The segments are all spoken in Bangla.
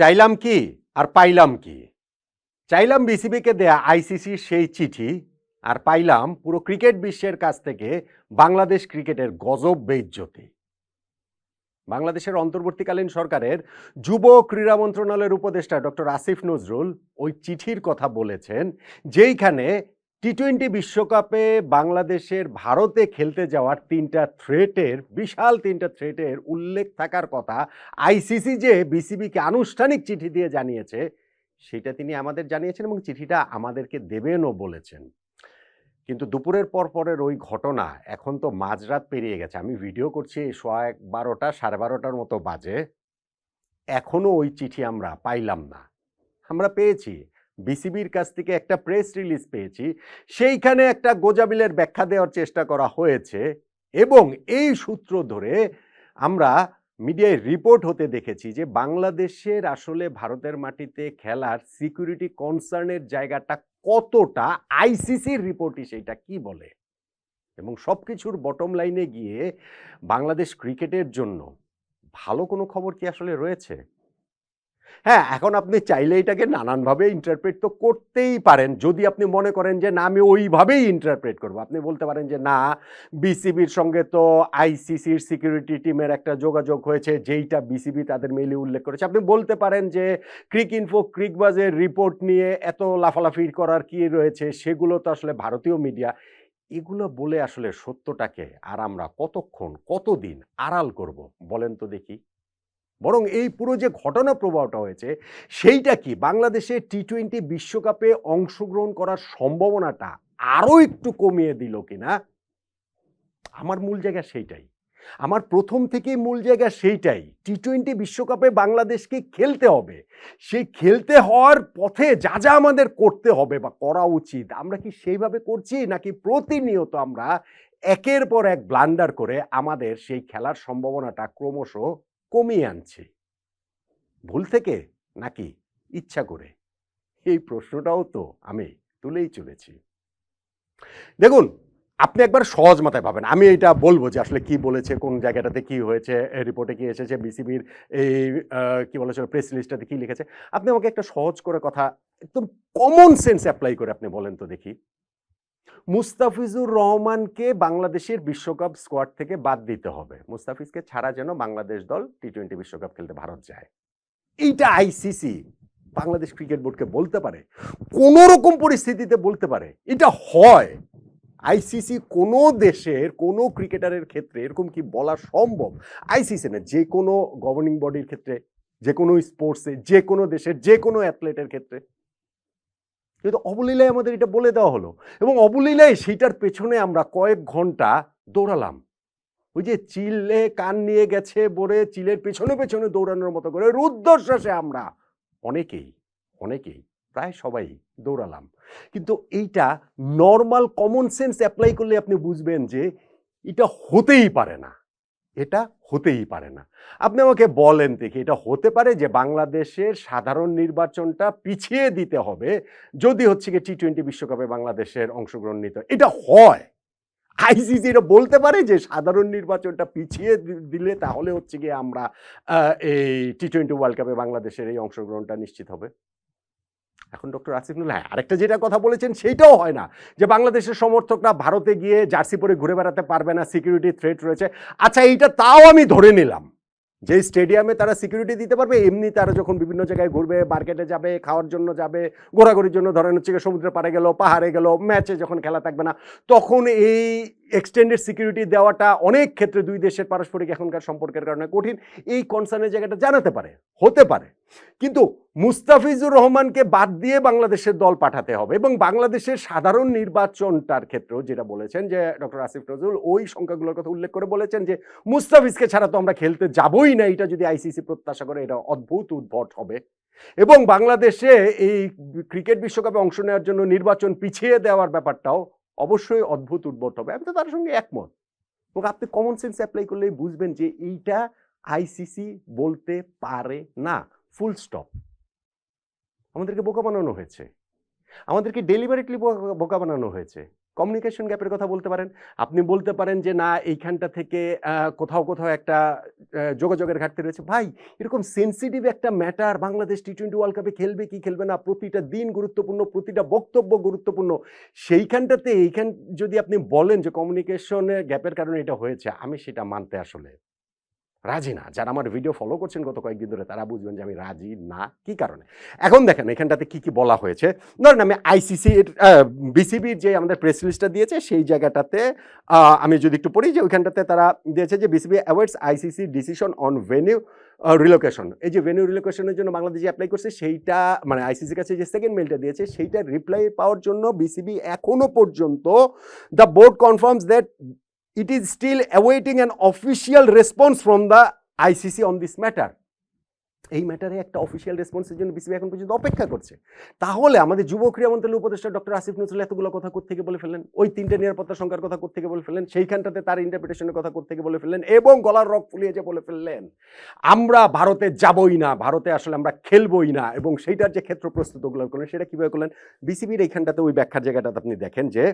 চাইলাম কি আর পাইলাম কি? চাইলাম বিসিবিকে দেয়া আইসিসির সেই চিঠি আর পাইলাম পুরো ক্রিকেট বিশ্বের কাছ থেকে বাংলাদেশ ক্রিকেটের গজব বেইজ্জতি। বাংলাদেশের অন্তর্বর্তীকালীন সরকারের যুব ক্রীড়া মন্ত্রণালয়ের উপদেষ্টা ডক্টর আসিফ নজরুল ওই চিঠির কথা বলেছেন, যেইখানে টি টোয়েন্টি বিশ্বকাপে বাংলাদেশের ভারতে খেলতে যাওয়ার তিনটা থ্রেটের বিশাল তিনটা থ্রেটের উল্লেখ থাকার কথা আইসিসি যে বিসিবিকে আনুষ্ঠানিক চিঠি দিয়ে জানিয়েছে, সেটা তিনি আমাদের জানিয়েছেন এবং চিঠিটা আমাদেরকে দেবেনও বলেছেন। কিন্তু দুপুরের পর পরের ওই ঘটনা এখন তো মাঝরাত পেরিয়ে গেছে। আমি ভিডিও করছি সোয়া এক বারোটা, সাড়ে বারোটার মতো বাজে। এখনও ওই চিঠি আমরা পাইলাম না। আমরা পেয়েছি। বিসিবির কাছ থেকে একটা প্রেস রিলিজ পেয়েছি। সেইখানে একটা গোজাবিলের ব্যাখ্যা দেওয়ার চেষ্টা করা হয়েছে এবং এই সূত্র ধরে আমরা মিডিয়ায় রিপোর্ট হতে দেখেছি যে বাংলাদেশের আসলে ভারতের মাটিতে খেলার সিকিউরিটি কনসার্নের জায়গাটা কতটা আইসিসির রিপোর্টই সেইটা কি বলে? এবং সব কিছুর বটম লাইনে গিয়ে বাংলাদেশ ক্রিকেটের জন্য ভালো কোনো খবর কি আসলে রয়েছে? হ্যাঁ এখন আপনি চাইলে এটাকে নানানভাবে ইন্টারপ্রেট তো করতেই পারেন। যদি আপনি মনে করেন যে, না, আমি ওইভাবেই ইন্টারপ্রেট করব। আপনি বলতে পারেন যে, না বিসিবির সঙ্গে তো আইসিসির সিকিউরিটি টিমের একটা যোগাযোগ হয়েছে, যেইটা বিসিবি তাদের মেলে উল্লেখ করেছে। আপনি বলতে পারেন যে, ক্রিক ইনফো ক্রিকবাজের রিপোর্ট নিয়ে এত লাফালাফি করার কি রয়েছে? সেগুলো তো আসলে ভারতীয় মিডিয়া এগুলো বলে আসলে সত্যটাকে আর আমরা কতক্ষণ, কতদিন আড়াল করব? বলেন তো দেখি। বরং এই পুরো যে ঘটনা প্রবাহটা হয়েছে, সেইটা কি? বাংলাদেশে টি টোয়েন্টি বিশ্বকাপে অংশগ্রহণ করার সম্ভাবনাটা আরও একটু কমিয়ে দিল কিনা? আমার মূল জায়গা সেইটাই। আমার প্রথম থেকেই মূল জায়গা সেইটাই। টি টোয়েন্টি বিশ্বকাপে বাংলাদেশকে খেলতে হবে। সেই খেলতে হওয়ার পথে যা যা আমাদের করতে হবে বা করা উচিত, আমরা কি সেইভাবে করছি? নাকি প্রতিনিয়ত আমরা একের পর এক ব্লান্ডার করে আমাদের সেই খেলার সম্ভাবনাটা ক্রমশ কমিয়ে আনছি। ভুল থেকে নাকি ইচ্ছা করে? এই প্রশ্নটাও তো আমি তুলেই চলেছি। দেখুন, আপনি একবার সহজ মাথায় পাবেন আমি এটা বলব যে আসলে কি বলেছে, কোন জায়গাটাতে কি হয়েছে রিপোর্টে কি এসেছে, বিসিবির এই কি বলেছে প্রেস লিস্টটাতে কি লিখেছে। আপনি আমাকে একটা সহজ করে কথা, একদম কমন সেন্স অ্যাপ্লাই করে আপনি বলেন তো দেখি। মুস্তাফিজুর রহমানকে বাংলাদেশের বিশ্বকাপ স্কোয়াড থেকে বাদ দিতে হবে। মুস্তাফিজকে ছাড়া যেন বাংলাদেশ দল টি টোয়েন্টি বিশ্বকাপ খেলতে ভারত যায় এইটা আইসিসি বাংলাদেশ ক্রিকেট বোর্ডকে বলতে পারে কোনো রকম পরিস্থিতিতে বলতে পারে, এটা হয়। আইসিসি কোনো দেশের, কোনো ক্রিকেটারের ক্ষেত্রে এরকম কি বলা সম্ভব? আইসিসি না, যে কোনো গভর্নিং বডির ক্ষেত্রে, যে কোনো স্পোর্টসে যে কোনো দেশের, যে কোনো অ্যাথলেটের ক্ষেত্রে। কিন্তু অবলীলায় আমাদের এটা বলে দেওয়া হলো এবং অবলীলায় সেইটার পেছনে আমরা কয়েক ঘণ্টা দৌড়ালাম। ওই যে চিলে কান নিয়ে গেছে বলে চিলের পেছনে পেছনে দৌড়ানোর মতো করে রুদ্ধশ্বাসে আমরা অনেকেই অনেকেই, প্রায় সবাই দৌড়ালাম। কিন্তু এইটা নর্মাল কমন সেন্স অ্যাপ্লাই করলে আপনি বুঝবেন যে এটা হতেই পারে না। এটা হতেই পারে না। আপনি আমাকে বলেন দেখি, এটা হতে পারে যে বাংলাদেশের সাধারণ নির্বাচনটা পিছিয়ে দিতে হবে, যদি হচ্ছে কি টি টোয়েন্টি বিশ্বকাপে বাংলাদেশের অংশগ্রহণ নিতে এটা হয়। আইসিসি এটা বলতে পারে যে সাধারণ নির্বাচনটা পিছিয়ে দিলে তাহলে হচ্ছে গিয়ে আমরা এই টি টোয়েন্টি ওয়ার্ল্ড কাপে বাংলাদেশের এই অংশগ্রহণটা নিশ্চিত হবে। এখন ডক্টর আসিফুল্লাহ হ্যাঁ আরেকটা যেটা কথা বলেছেন সেইটাও হয় না যে বাংলাদেশের সমর্থকরা ভারতে গিয়ে জার্সি পরে ঘুরে বেড়াতে পারবে না সিকিউরিটি থ্রেট রয়েছে। আচ্ছা এইটা তাও আমি ধরে নিলাম। যে স্টেডিয়ামে তারা সিকিউরিটি দিতে পারবে, এমনি তারা যখন বিভিন্ন জায়গায় ঘুরবে মার্কেটে যাবে, খাওয়ার জন্য যাবে, ঘোরাঘুরির জন্য ধরেন হচ্ছে গিয়ে সমুদ্রের পাড়ে গেল, পাহাড়ে গেল ম্যাচে যখন খেলা থাকবে না, তখন এই এক্সটেন্ডেড সিকিউরিটি দেওয়াটা অনেক ক্ষেত্রে দুই দেশের পারস্পরিক এখনকার সম্পর্কের কারণে কঠিন। এই কনসার্নের জায়গাটা জানাতে পারে, হতে পারে। কিন্তু মুস্তাফিজুর রহমানকে বাদ দিয়ে বাংলাদেশের দল পাঠাতে হবে এবং বাংলাদেশের সাধারণ নির্বাচনটার ক্ষেত্রেও যেটা বলেছেন যে ডক্টর আসিফ নজরুল, ওই সংখ্যাগুলোর কথা উল্লেখ করে বলেছেন যে মুস্তাফিজকে ছাড়া তো আমরা খেলতে যাবই না, এটা যদি আইসিসি প্রত্যাশা করে এটা অদ্ভুত উদ্ভট হবে। এবং বাংলাদেশে এই ক্রিকেট বিশ্বকাপে অংশ নেওয়ার জন্য নির্বাচন পিছিয়ে দেওয়ার ব্যাপারটাও অবশ্যই অদ্ভুত উদ্ভট হবে। আমি তো তার সঙ্গে একমত। এবং আপনি কমন সেন্স অ্যাপ্লাই করলেই বুঝবেন যে এইটা আইসিসি বলতে পারে না। ফুল স্টপ আমাদেরকে বোকা বানানো হয়েছে। আমাদেরকে ডেলিভারেটলি বোকা বানানো হয়েছে। কমিউনিকেশন গ্যাপের কথা বলতে পারেন। আপনি বলতে পারেন যে, না, এইখানটা থেকে কোথাও কোথাও একটা যোগাযোগের ঘাটতি রয়েছে। ভাই, এরকম সেন্সিটিভ একটা matter Bangladesh T twenty world কাপে খেলবে কি খেলবে না, প্রতিটা দিন গুরুত্বপূর্ণ, প্রতিটা বক্তব্য গুরুত্বপূর্ণ, সেইখানটাতে এইখান, যদি আপনি বলেন যে কমিউনিকেশনের গ্যাপের কারণে এটা হয়েছে, আমি সেটা মানতে আসলে রাজি না। যারা আমার ভিডিও ফলো করছেন গত কয়েকদিন ধরে, তারা বুঝবেন যে আমি রাজি না। কি কারণে? এখন দেখেন, এখানটাতে কি কি বলা হয়েছে? ধরেন আমি আইসিসি বিসিবির যে আমাদের প্রেস লিস্টটা দিয়েছে, সেই জায়গাটাতে আমি যদি একটু পড়ি যে ওইখানটাতে তারা দিয়েছে যে BCB awards ICC decision on venue relocation এই যে ভেনিউ রিলোকেশনের জন্য বাংলাদেশ অ্যাপ্লাই করছে, সেইটা মানে আইসিসির কাছে যে সেকেন্ড মেলটা দিয়েছে, সেইটা রিপ্লাই পাওয়ার জন্য বিসিবি এখনও পর্যন্ত the board confirms that it is still awaiting an official response from the ICC on this matter এই ম্যাটারে একটা অফিসিয়াল রেসপন্সের জন্য বিসিবি এখন পর্যন্ত অপেক্ষা করছে। তাহলে আমাদের যুব ক্রীড়া মন্ত্রণালয়ের উপদেষ্টা ডক্টর আসিফ নজরুল এতগুলো কথা থেকে বলে ফেললেন? ওই তিনটে নিরাপত্তা সংখ্যার কথা থেকে বলে ফেললেন? সেইখানটাতে তার ইন্টারপ্রিটেশনের কথা থেকে বলে ফেললেন? এবং গলার রক ফুলিয়ে যে বলে ফেললেন, আমরা ভারতে যাবই না, ভারতে আসলে আমরা খেলবই না, এবং সেইটার যে ক্ষেত্র প্রস্তুত ওগুলো করলেন, সেটা কীভাবে করলেন? বিসিবির এইখানটাতে ওই ব্যাখ্যার জায়গাটাতে আপনি দেখেন যে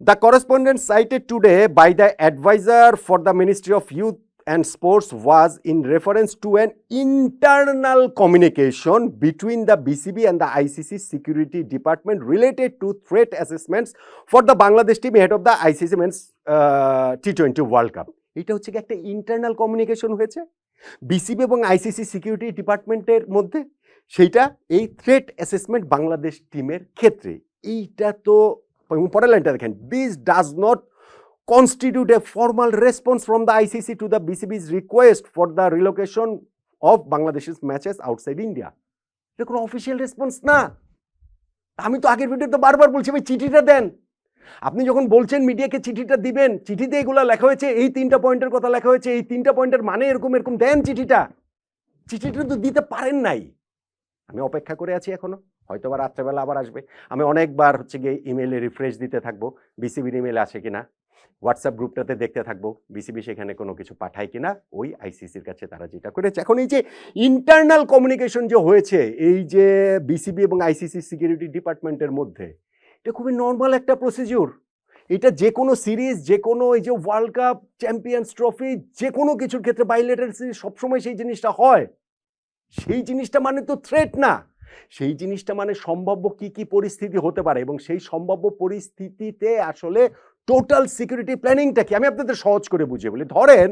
The correspondence cited today by the advisor for the Ministry of Youth and Sports was in reference to an internal communication between the BCB and the ICC Security Department related to threat assessments for the Bangladesh team ahead of the ICC Men's uh, T20 World Cup. এটা হচ্ছে কি একটা ইন্টারনাল কমিউনিকেশন হয়েছে বিসিবি এবং আইসিসি সিকিউরিটি ডিপার্টমেন্টের মধ্যে সেইটা এই থ্রেট অ্যাসেসমেন্ট বাংলাদেশ টিমের ক্ষেত্রে এইটা তো পরের লাইনটা দেখেন this does not constitute a formal response from the ICC to the BCB's request for the relocation of Bangladesh's matches outside India. এটা কোনো অফিসিয়াল রেসপন্স না। আমি তো আগের ভিডিওতে বারবার বলছি, ভাই, চিঠিটা দেন। আপনি যখন বলছেন মিডিয়াকে চিঠিটা দিবেন, চিঠিতে এগুলো লেখা হয়েছে, এই তিনটা পয়েন্টের কথা লেখা হয়েছে, এই তিনটা পয়েন্টের মানে এরকম এরকম, দেন চিঠিটা। চিঠিটা তো দিতে পারেন নাই। আমি অপেক্ষা করে আছি এখনও। হয়তো বা রাত্রেবেলা আবার আসবে। আমি অনেকবার হচ্ছে গিয়ে ইমেলে রিফ্রেশ দিতে থাকব বিসিবির ইমেল আসে কিনা হোয়াটসঅ্যাপ গ্রুপটাতে দেখতে থাকব বিসিবি সেখানে কোনো কিছু পাঠায় কিনা, ওই আইসিসির কাছে তারা যেটা করেছে। এখন এই যে ইন্টারনাল কমিউনিকেশন যে হয়েছে, এই যে বিসিবি এবং আইসিসি সিকিউরিটি ডিপার্টমেন্টের মধ্যে, এটা খুবই নর্মাল একটা প্রসিজিওর এটা যে কোনো সিরিজ যে কোনো এই যে ওয়ার্ল্ড কাপ চ্যাম্পিয়ন্স ট্রফি যে কোনো কিছুর ক্ষেত্রে বাইলেটার সিরিজ সবসময় সেই জিনিসটা হয়। সেই জিনিসটা মানে তো থ্রেট না। সেই জিনিসটা মানে সম্ভাব্য কি কি পরিস্থিতি হতে পারে এবং সেই সম্ভাব্য পরিস্থিতিতে আসলে টোটাল সিকিউরিটি প্ল্যানিংটা কি? আমি আপনাদের সহজ করে বুঝিয়ে বলি। ধরেন,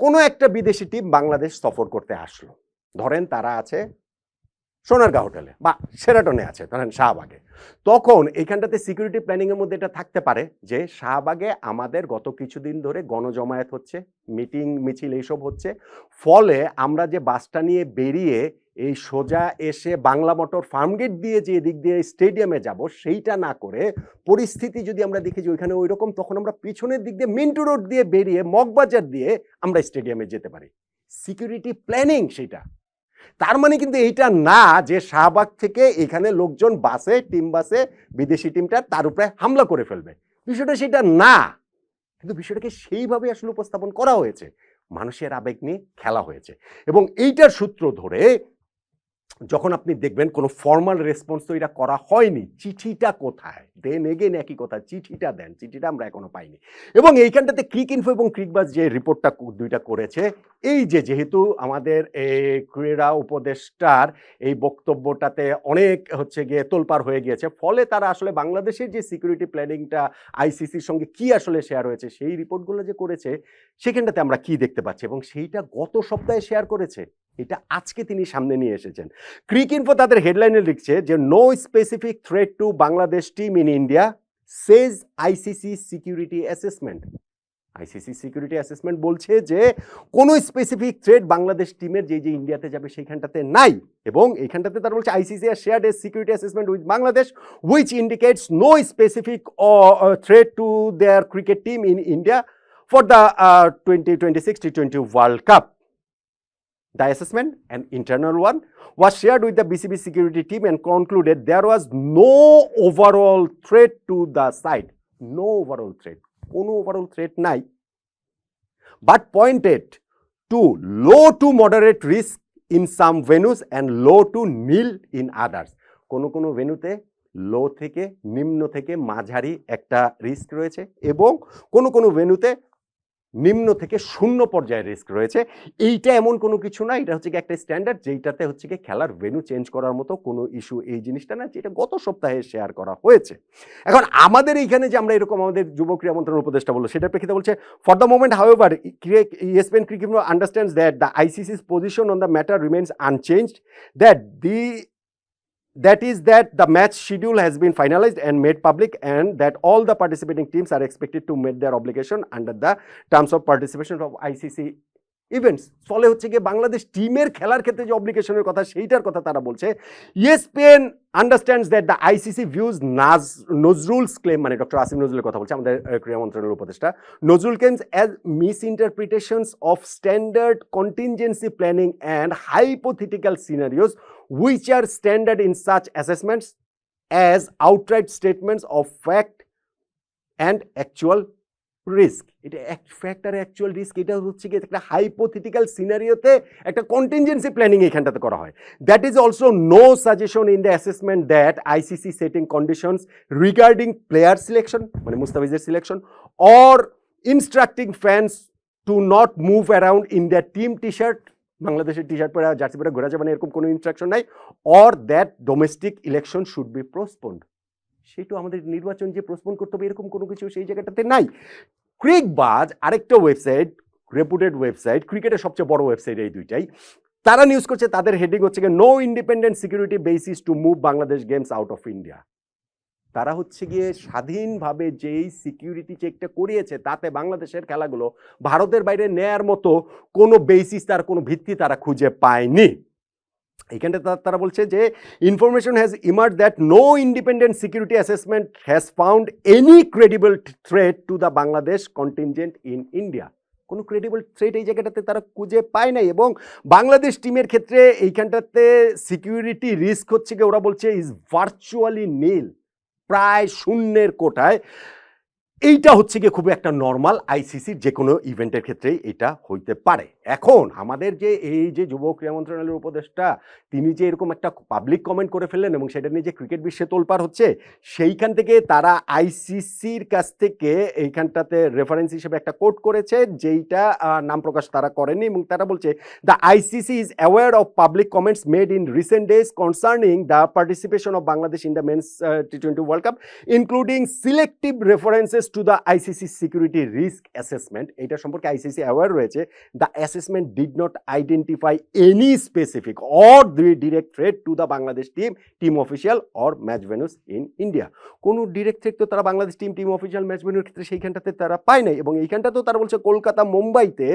কোনো একটা বিদেশি টিম বাংলাদেশ সফর করতে আসলো। ধরেন, তারা আছে সোনারগাঁ হোটেলে বা সেরাটনে আছে, ধরেন শাহবাগে। তখন এইখানটাতে সিকিউরিটি প্ল্যানিংয়ের মধ্যে এটা থাকতে পারে যে শাহবাগে আমাদের গত কিছুদিন ধরে গণজমায়েত হচ্ছে মিটিং মিছিল এইসব হচ্ছে। ফলে আমরা যে বাসটা নিয়ে বেরিয়ে এই সোজা এসে বাংলা মোটর ফার্মগেট দিয়ে যে এদিক দিয়ে স্টেডিয়ামে যাব, সেইটা না করে পরিস্থিতি যদি আমরা দেখি যে ওইখানে ওই রকম তখন আমরা পিছনের দিক দিয়ে মিন্টু রোড দিয়ে বেরিয়ে মগবাজার দিয়ে আমরা স্টেডিয়ামে যেতে পারি। সিকিউরিটি প্ল্যানিং সেটা তার মানে কিন্তু এইটা না যে শাহবাগ থেকে এখানে লোকজন বাসে, টিম বাসে, বিদেশি টিমটা তার উপরে হামলা করে ফেলবে। বিষয়টা সেটা না। কিন্তু বিষয়টাকে সেইভাবে আসলে উপস্থাপন করা হয়েছে। মানুষের আবেগ নিয়ে খেলা হয়েছে। এবং এইটার সূত্র ধরে যখন আপনি দেখবেন কোনো ফর্মাল রেসপন্স তো এটা করা হয়নি, চিঠিটা কোথায়? দেন এগেন একই কথা, চিঠিটা দেন, চিঠিটা আমরা এখনও পাইনি। এবং এইখানটাতে ক্রিক ইনফো এবং ক্রিকবাস যে রিপোর্টটা দুইটা করেছে এই যে যেহেতু আমাদের এই ক্রীড়া উপদেষ্টার এই বক্তব্যটাতে অনেক হচ্ছে গিয়ে তোলপার হয়ে গিয়েছে, ফলে তারা আসলে বাংলাদেশের যে সিকিউরিটি প্ল্যানিংটা আইসিসির সঙ্গে কি আসলে শেয়ার হয়েছে, সেই রিপোর্টগুলো যে করেছে, সেখানটাতে আমরা কি দেখতে পাচ্ছি এবং সেইটা গত সপ্তাহে শেয়ার করেছে, এটা আজকে তিনি সামনে নিয়ে এসেছেন। ক্রিক ইনফো তাদের হেডলাইনে লিখছে যে no specific threat to Bangladesh team in India says ICC security assessment ICC security assessment বলছে যে কোনো স্পেসিফিক থ্রেট বাংলাদেশ টিমের যে যে ইন্ডিয়াতে যাবে সেইখানটাতে নাই এবং এইখানটাতে তারা বলছে ICC R shared a security assessment with Bangladesh which indicates no specific thread to their cricket team in India for the twenty twenty six T twenty world cup The assessment, an internal one, was shared with the BCB security team and concluded there was no overall threat to the site. No overall threat. কোনো ওভারঅল থ্রেট নাই। But pointed to low to moderate risk in some venues and low to nil in others কোনো কোনো ভেনুতে লো থেকে, নিম্ন থেকে মাঝারি একটা রিস্ক রয়েছে এবং কোনো কোনো ভেনুতে নিম্ন থেকে শূন্য পর্যায়ের রিস্ক রয়েছে। এইটা এমন কোনো কিছু না, এটা হচ্ছে কি একটা স্ট্যান্ডার্ড যেইটাতে হচ্ছে কি খেলার ভেন্যু চেঞ্জ করার মতো কোনো ইস্যু এই জিনিসটা না, যেটা গত সপ্তাহে শেয়ার করা হয়েছে। এখন আমাদের এইখানে যে আমরা এরকম আমাদের যুব ক্রীড়া মন্ত্রণালয়ের উপদেষ্টা বলল, সেটার প্রেক্ষিতে বলছে for the moment however ESPN cricket understands that the ICC's position on the matter remains unchanged that the that is that the match schedule has been finalized and made public and that all the participating teams are expected to meet their obligation under the terms of participation of ICC events ফলে হচ্ছে গিয়ে বাংলাদেশ টিমের খেলার ক্ষেত্রে যে অব্লিগেশনের কথা, সেইটার কথা তারা বলছে ESPN understands that the ICC views Naz Nazrul's claim মানে ডক্টর আসিম নজরুলের কথা বলছে, আমাদের ক্রীড়া মন্ত্রণালয়ের উপদেষ্টা। Nazrul claims as misinterpretations of standard contingency planning and hypothetical scenarios which are standard in such assessments as outright statements of fact and actual risk? এটা ফ্যাক্ট আর অ্যাকচুয়াল রিস্ক এটা হচ্ছে কি একটা হাইপোথিটিক্যাল সিনারিওতে একটা কন্টিনজেন্সি প্ল্যানিং এখানটাতে করা হয়। That is also no suggestion in the assessment that ICC setting conditions regarding player selection মানে মুস্তাফিজের selection or instructing fans to not move around in the team T shirt বাংলাদেশের টি শার্ট পরে জার্সি পরে ঘোরা যাবে না এরকম কোনো ইনস্ট্রাকশন নাই or that domestic election should be postponed সেটা আমাদের নির্বাচন যে প্রোসপন করতে হবে এরকম কোনো কিছু সেই জায়গাটাতে নাই। ক্রিকবাজ আরেকটা ওয়েবসাইট রেপুটেড ওয়েবসাইট ক্রিকেটের সবচেয়ে বড় ওয়েবসাইট এই দুইটাই। তারা নিউজ করছে, তাদের হেডিং হচ্ছে no independent security basis to move Bangladesh games out of India তারা হচ্ছে গিয়ে স্বাধীনভাবে যেই সিকিউরিটি চেকটা করিয়েছে, তাতে বাংলাদেশের খেলাগুলো ভারতের বাইরে নেয়ার মতো কোনো বেসিস তার কোনো ভিত্তি তারা খুঁজে পায়নি। এখানটা তারা বলছে যে information has emerged that no independent security assessment has found any credible threat to the Bangladesh contingent in India কোনো ক্রেডিবল থ্রেট এই জায়গাটাতে তারা খুঁজে পায় নাই এবং বাংলাদেশ টিমের ক্ষেত্রে এইখানটাতে সিকিউরিটি রিস্ক হচ্ছে কি ওরা বলছে ইজ ভার্চুয়ালি নীল প্রায় শূন্যের কোটায় এইটা হচ্ছে গিয়ে খুব একটা নর্মাল আইসিসির যে কোনো ইভেন্টের ক্ষেত্রেই এটা হইতে পারে। এখন আমাদের যে এই যে যুব ক্রীড়া মন্ত্রণালয়ের উপদেষ্টা, তিনি যে এরকম একটা পাবলিক কমেন্ট করে ফেললেন এবং সেটা নিয়ে যে ক্রিকেট বিশ্বে তোলপার হচ্ছে, সেইখান থেকে তারা আইসিসির কাছ থেকে এইখানটাতে রেফারেন্স হিসেবে একটা কোট করেছে, যেইটা নাম প্রকাশ তারা করেনি এবং তারা বলছে the ICC is aware of public comments made in recent days concerning the participation of Bangladesh in the men's T twenty world cup including selective references to the ICC security risk assessment এটা সম্পর্কে আইসিসি অ্যাওয়ার রয়েছে। The assessment did not identify any specific or direct threat to the Bangladesh team team official or match venues in India কোনো ডিরেক্ট থ্রেট তো তারা Bangladesh team team official match ভেনুর ক্ষেত্রে সেইখানটাতে তারা পায় নাই এবং এইখানটাতেও তারা বলছে, কলকাতা, মুম্বাইতে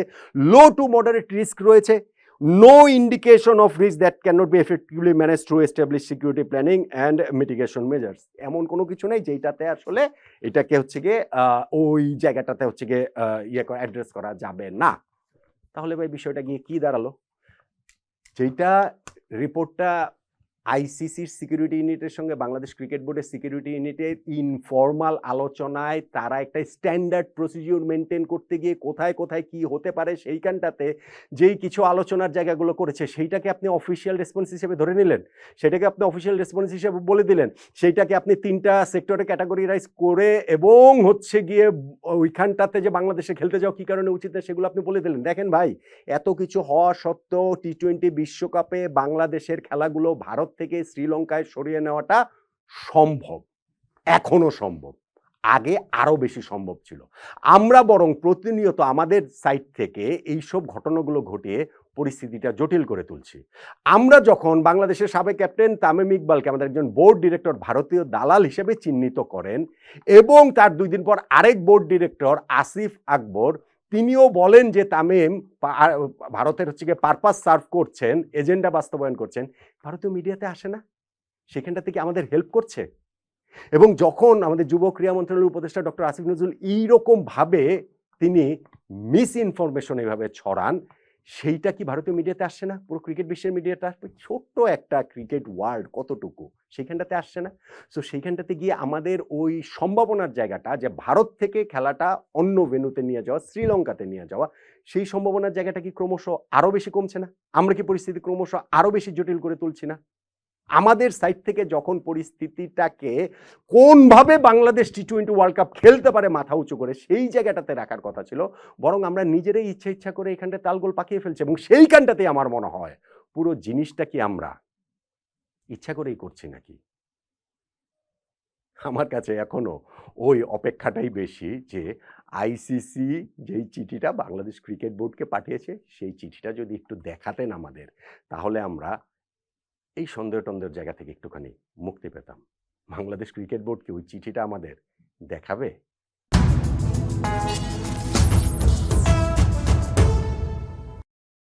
লো টু মডারেট রিস্ক রয়েছে। No indication of risk that cannot be effectively managed through establish security planning and mitigation measures এমন কোনো কিছু নেই যেটাতে আসলে এটাকে হচ্ছে গিয়ে ওই জায়গাটাতে হচ্ছে গিয়ে ইয়ে অ্যাড্রেস করা যাবে না। তাহলে ভাই বিষয়টা গিয়ে কি দাঁড়াল? যেটা রিপোর্টটা আইসিসির সিকিউরিটি ইউনিটের সঙ্গে বাংলাদেশ ক্রিকেট বোর্ডের সিকিউরিটি ইউনিটের ইনফর্মাল আলোচনায় তারা একটা স্ট্যান্ডার্ড প্রসিডিউর মেনটেন করতে গিয়ে কোথায় কোথায় কি হতে পারে সেইখানটাতে যেই কিছু আলোচনার জায়গাগুলো করেছে সেইটাকে আপনি অফিসিয়াল রেসপন্স হিসেবে ধরে নিলেন, সেটাকে আপনি অফিসিয়াল রেসপন্স হিসেবে বলে দিলেন, সেইটাকে আপনি তিনটা সেক্টরে ক্যাটাগরিরাইজ করে এবং হচ্ছে গিয়ে ওইখানটাতে যে বাংলাদেশে খেলতে যাওয়া কী কারণে উচিত না সেগুলো আপনি বলে দিলেন। দেখেন ভাই, এত কিছু হওয়া সত্ত্বেও টি টোয়েন্টি বিশ্বকাপে বাংলাদেশের খেলাগুলো ভারত থেকে শ্রীলঙ্কায় সরিয়ে নেওয়াটা সম্ভব, এখনও সম্ভব, আগে আরও বেশি সম্ভব ছিল। আমরা বরং প্রতিনিয়ত আমাদের সাইড থেকে এইসব ঘটনাগুলো ঘটিয়ে পরিস্থিতিটা জটিল করে তুলছি। আমরা যখন বাংলাদেশের সাবেক ক্যাপ্টেন তামিম ইকবালকে আমাদের একজন বোর্ড ডিরেক্টর ভারতীয় দালাল হিসেবে চিহ্নিত করেন এবং তার দুই দিন পর আরেক বোর্ড ডিরেক্টর আসিফ আকবর তিনিও বলেন যে তামিম ভারতের হচ্ছে গিয়ে পারপাস সার্ভ করছেন এজেন্ডা বাস্তবায়ন করছেন। ভারতীয় মিডিয়াতে আসে না। সেখানটা থেকে আমাদের হেল্প করছে। এবং যখন আমাদের যুব ক্রীড়া মন্ত্রণালয়ের উপদেষ্টা ডক্টর আসিফ নজরুল এইরকমভাবে তিনি মিস ইনফরমেশন এইভাবে ছড়ান সেইটা কি ভারতীয় মিডিয়াতে আসছে না? পুরো ক্রিকেট বিশ্বের মিডিয়াতে আসবে ছোট্ট একটা ক্রিকেট ওয়ার্ল্ড কতটুকু? সেইখানটাতে আসছে না। সো সেইখানটাতে গিয়ে আমাদের ওই সম্ভাবনার জায়গাটা যে ভারত থেকে খেলাটা অন্য ভেনুতে নিয়ে যাওয়া, শ্রীলঙ্কাতে নিয়ে যাওয়া, সেই সম্ভাবনার জায়গাটা কি ক্রমশ আরও বেশি কমছে না? আমরা কি পরিস্থিতি ক্রমশ আরও বেশি জটিল করে তুলছি না? আমাদের সাইড থেকে যখন পরিস্থিতিটাকে কোনভাবে Bangladesh T twenty world cup খেলতে পারে মাথা উঁচু করে, সেই জায়গাটাতে রাখার কথা ছিল। বরং আমরা নিজেরাই ইচ্ছা ইচ্ছা করে এখানটা তালগোল পাকিয়ে ফেলছি এবং সেইখানটাতেই আমার মনে হয় পুরো জিনিসটা কি আমরা ইচ্ছা করেই করছি নাকি? আমার কাছে এখনও ওই অপেক্ষাটাই বেশি যে আইসিসি যেই চিঠিটা বাংলাদেশ ক্রিকেট বোর্ডকে পাঠিয়েছে, সেই চিঠিটা যদি একটু দেখাতেন আমাদের, তাহলে আমরা এই সন্দেহ টন্দের জায়গা থেকে একটুখানি মুক্তি পেতাম। বাংলাদেশ ক্রিকেট বোর্ড কি ওই চিঠিটা আমাদের দেখাবে?